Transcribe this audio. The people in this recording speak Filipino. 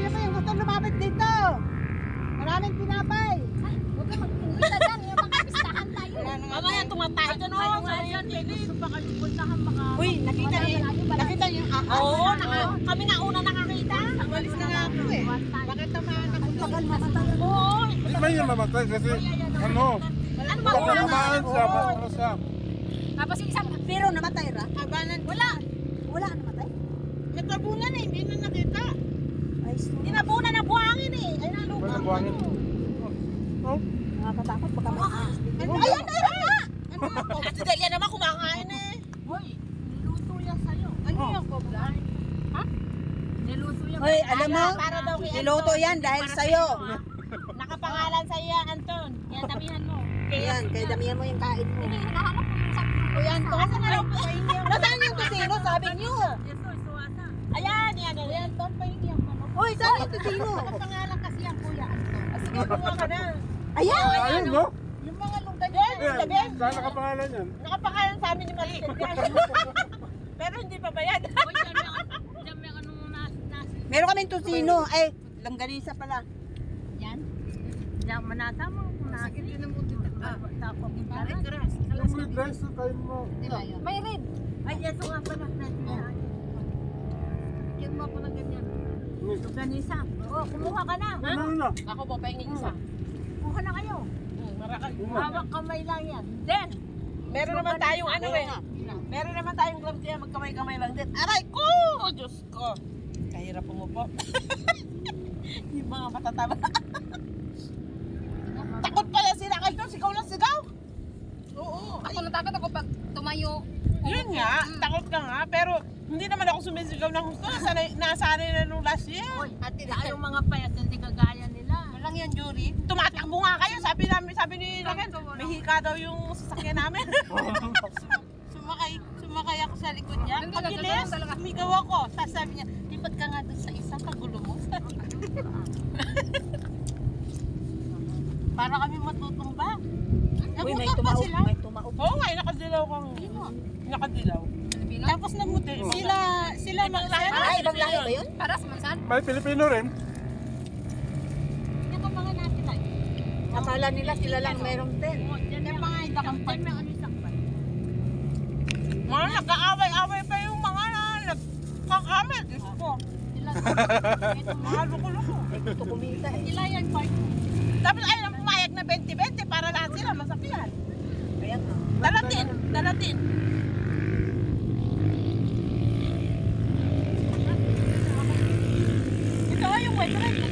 Sino ba yung gusto lumapit dito? Maraming tinapay. Huwag ka mag-imbita dyan, yung mga pistahan tayo. Mamaya tumatay ka no. Sa yan, Gusto baka puntahan baka. Uy, nakita niyo, nakita yung ako. Oo, naka, kami na una nakakita. Umalis na nga ako eh. Bakit tamaan ako? Tagal matagal. Oo. Hindi man yung mamatay kasi ano, Ano ba baka una? tamaan siya, baka siya. Tapos yung isang, Pero namatay ra? Kabanan. Wala. wala namatay. Nagkabunan eh, hindi na nakita. Tinabunan ng buhangin eh. Ay, May nalupa. nabuhangin. Oh, Nakakatakot baka maaas. Ayan, meron na! Ano ako? Kasi Delia naman kumakain eh. Hoy, niluto yan sa'yo. Ano yung kobra? Ha? Niluto yan. Hoy, alam mo, para daw kay niluto yan dahil sa'yo. Nakapangalan sa'yo yan, Anton. Yan, damihan mo. Ayan, kaya damihan mo yung kain mo. Hindi, hinahanap ko yung sabi ko Kuya Anton. Asan na lang? Nasaan yung kusino? Sabi niyo. Ayan, yan. Hoy, saan yung kusino? Nakapangalan kasi yan, Kuya Anton. Ah, Sige, kumuha ka na. Ayan. ayun no? Yung mga lunggan yan, sabi. saan nakapangalan yan? Nakapangalan sa amin ni Maricel yan. Pero hindi pa bayad. Meron kaming tusino. Ay, langganisa pala. Yan. Diyan manata mo kung nakakit yun ang muti. Tako. Yung may dress na tayo mo. May red. Ay, ito nga pala. Yan mo ako ng ganyan. Ganisa. Oo, kumuha ka na. Ha? Ano na? Ako po, pahingin isa. Kuha na kayo. Marakal. Hawak kamay lang yan. Then, meron naman tayong ano eh. Meron naman tayong gloves yan, magkamay-kamay lang din. Aray ko! Diyos ko. Kahirap umupo. yung mga matataba. Takot pala sila kayo, sigaw lang sigaw. Oo. Ako natakot ako pag tumayo. Yun nga, takot ka nga, pero hindi naman ako sumisigaw ng gusto. Nasanay, nasanay na nung last year. At yung mga payas, hindi kagaya nila. Walang yan, Jury. Tumatakbo nga kayo. Sabi namin, sabi ni Laken, may hika daw yung sasakyan namin. sumakay, sumakay ako sa likod niya. Pagilis, sumigaw ako. Sasabi niya, lipat ka nga doon sa isang kagulo mo. Para kami matutumba. Uy, may sila. May tumaob. Oo nga, nakadilaw kang. Nakadilaw. Tapos namuti. Sila, sila maglahi. Ah, ibang lahi ba yun? Para sa mansan? May Pilipino rin. Nakapangan natin tayo. Akala nila sila lang meron din. Yan mga itakampan. Mga nag-aaway-aaway pa yung mga nagkakamit. Diyos ko. Mga luko-luko. Ay, gusto kumita eh. Sila yan, Mark. Tapos ay nang pumayag na 20-20 para lahat sila masakyan. Kaya nga. Dalatin, dalatin. Ito yung white rice